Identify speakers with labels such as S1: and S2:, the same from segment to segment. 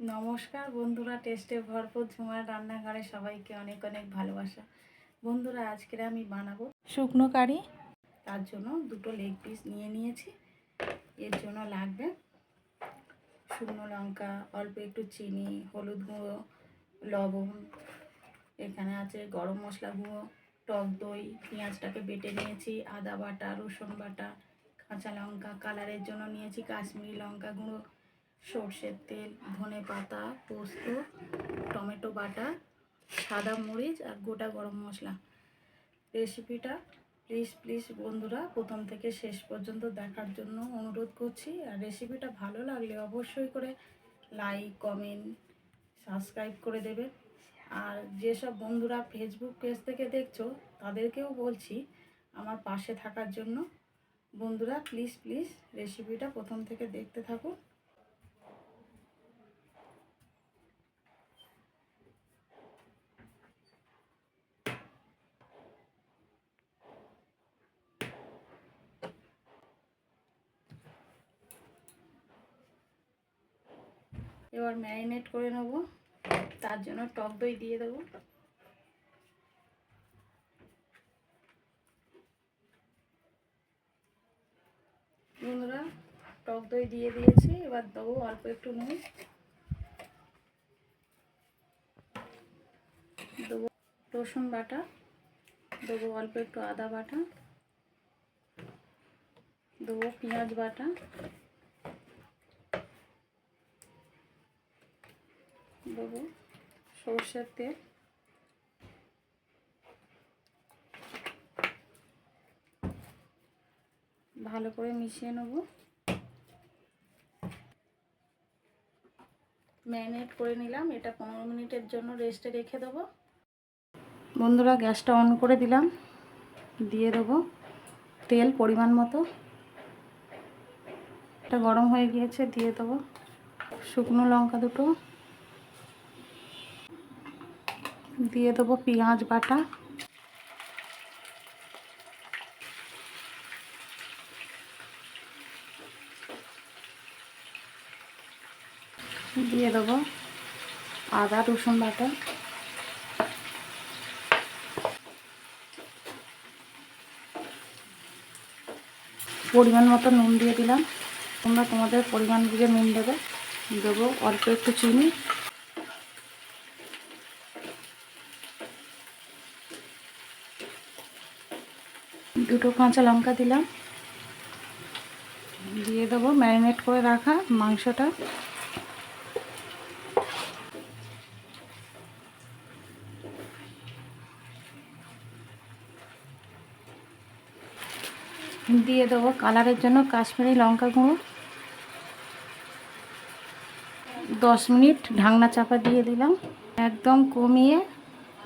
S1: নমস্কার বন্ধুরা, টেস্টে ভরপুর ঝুমার রান্নাঘরে সবাইকে অনেক অনেক ভালোবাসা। বন্ধুরা, আজকে আমি বানাবো শুকনো কারি। তার জন্য দুটো লেগ পিস নিয়ে নিয়েছি। এর জন্য লাগবে শুকনো লঙ্কা, অল্প একটু চিনি, হলুদ গুঁড়ো, লবণ। এখানে আছে গরম মশলা গুঁড়ো, টক দই, পেঁয়াজটাকে বেটে নিয়েছি, আদা বাটা, রসুন বাটা, কাঁচা লঙ্কা। কালারের জন্য নিয়েছি কাশ্মীরি লঙ্কা গুঁড়ো। সর্ষের তেল, ধনে পাতা, পোস্ত, টমেটো বাটা, সাদা মরিচ আর গোটা গরম মশলা। রেসিপিটা প্লিজ প্লিজ বন্ধুরা প্রথম থেকে শেষ পর্যন্ত দেখার জন্য অনুরোধ করছি। আর রেসিপিটা ভালো লাগলে অবশ্যই করে লাইক কমেন্ট সাবস্ক্রাইব করে দেবে আর যেসব বন্ধুরা ফেসবুক পেজ থেকে দেখছ, তাদেরকেও বলছি আমার পাশে থাকার জন্য। বন্ধুরা প্লিজ প্লিজ রেসিপিটা প্রথম থেকে দেখতে থাকো এবার ম্যারিনেট করে নেব। তার জন্য টক দই দিয়ে দেবো। বন্ধুরা, টক দই দিয়ে দিয়েছি। এবার দেবো অল্প একটু নুন। দেবো রসুন বাটা। দেবো অল্প একটু আদা বাটা। দেবো পেঁয়াজ বাটা। দেবো সর্ষের তেল। ভালো করে মিশিয়ে নেব। ম্যারিনেট করে নিলাম, এটা পনেরো মিনিটের জন্য রেস্টে রেখে দেবো। বন্ধুরা, গ্যাসটা অন করে দিলাম, দিয়ে দেবো তেল পরিমাণ মতো। এটা গরম হয়ে গিয়েছে, দিয়ে দেবো। শুকনো লঙ্কা দুটো। দিয়ে দেবো পেঁয়াজ বাটা। দিয়ে দেবো আদা, রসুন বাটা। পরিমাণ মতো নুন দিয়ে দিলাম। তোমরা তোমাদের পরিমাণ বুঝে নুন দেবে। দেবো অল্প একটু চিনি। দুটো কাঁচা লঙ্কা দিলাম। দিয়ে দেবো ম্যারিনেট করে রাখা মাংসটা। দিয়ে দেবো কালারের জন্য কাশ্মীরি লঙ্কা গুঁড়ো। দশ মিনিট ঢাকনা চাপা দিয়ে দিলাম। একদম কমিয়ে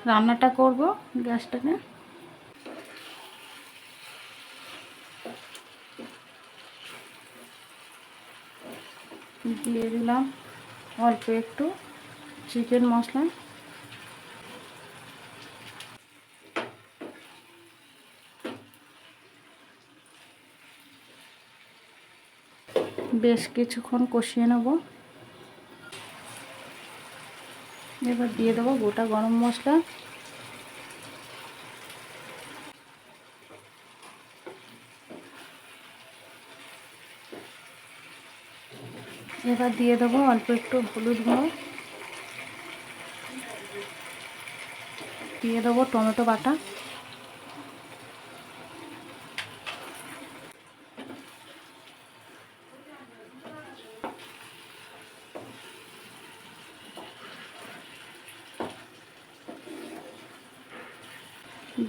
S1: রান্নাটা করব গ্যাসটাকে। দিয়ে দিলাম অল্প একটু চিকেন মশলা। বেশ কিছুক্ষণ কষিয়ে নেব। এবার দিয়ে দেবো গোটা গরম মশলা। এবার দিয়ে দেবো অল্প একটু হলুদ গুঁড়ো। দিয়ে দেবো টমেটো বাটা।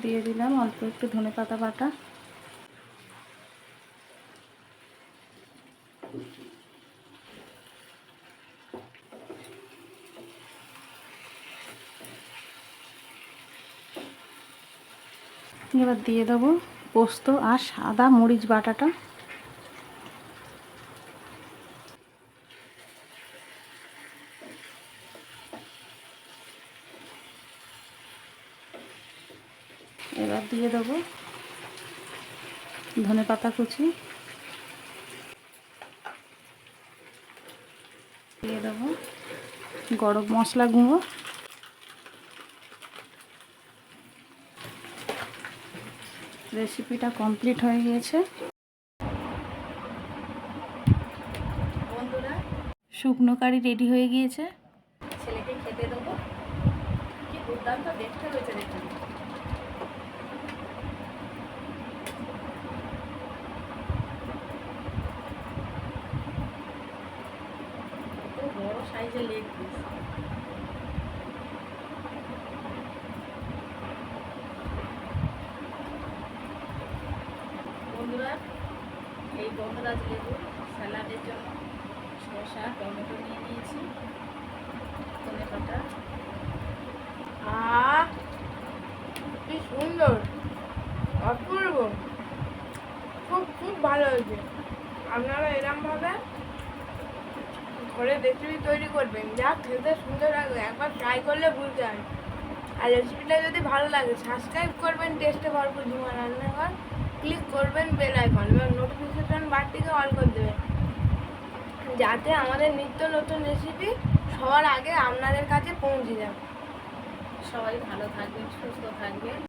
S1: দিয়ে দিলাম অল্প একটু ধনে পাতা বাটা। এবার দিয়ে দেবো পোস্ত আর সাদা মরিচ বাটাটা। এবার দিয়ে দেবো ধনে পাতা কুচি। দিয়ে দেবো গরম মশলা গুঁড়ো। রেসিপিটা কমপ্লিট হয়ে গিয়েছে। বন্ধুরা শুকনো কারি রেডি হয়ে গিয়েছে। ছেলেকে খেতে দেবো। কি দুর্দান্ত দেখতে হয়েছে দেখুন। বড় সাইজের লেগ পিস বন্ধুরা এই গন্ধরাজ লেবু স্যালাডের জন্য। শসা, টমেটো নিয়ে নিয়েছি। ধনে পাতা।
S2: কি সুন্দর! অপূর্ব! খুব খুব ভালো হয়েছে। আপনারা এরমভাবে ঘরে রেসিপি তৈরি করবেন। যা খেতে সুন্দর লাগবে। একবার ট্রাই করলে বুঝতে পারবেন আর রেসিপিটা যদি ভালো লাগে সাবস্ক্রাইব করবেন টেস্টে ভরপুর ঝুমা রান্নাঘর। ক্লিক করবেন, বেল আইকন এবং নোটিফিকেশন বারটিকে অন করে দেবেন। যাতে আমাদের নিত্য নতুন রেসিপি সবার আগে আপনাদের কাছে পৌঁছে যাবে
S1: সবাই ভালো থাকবেন, সুস্থ থাকবেন।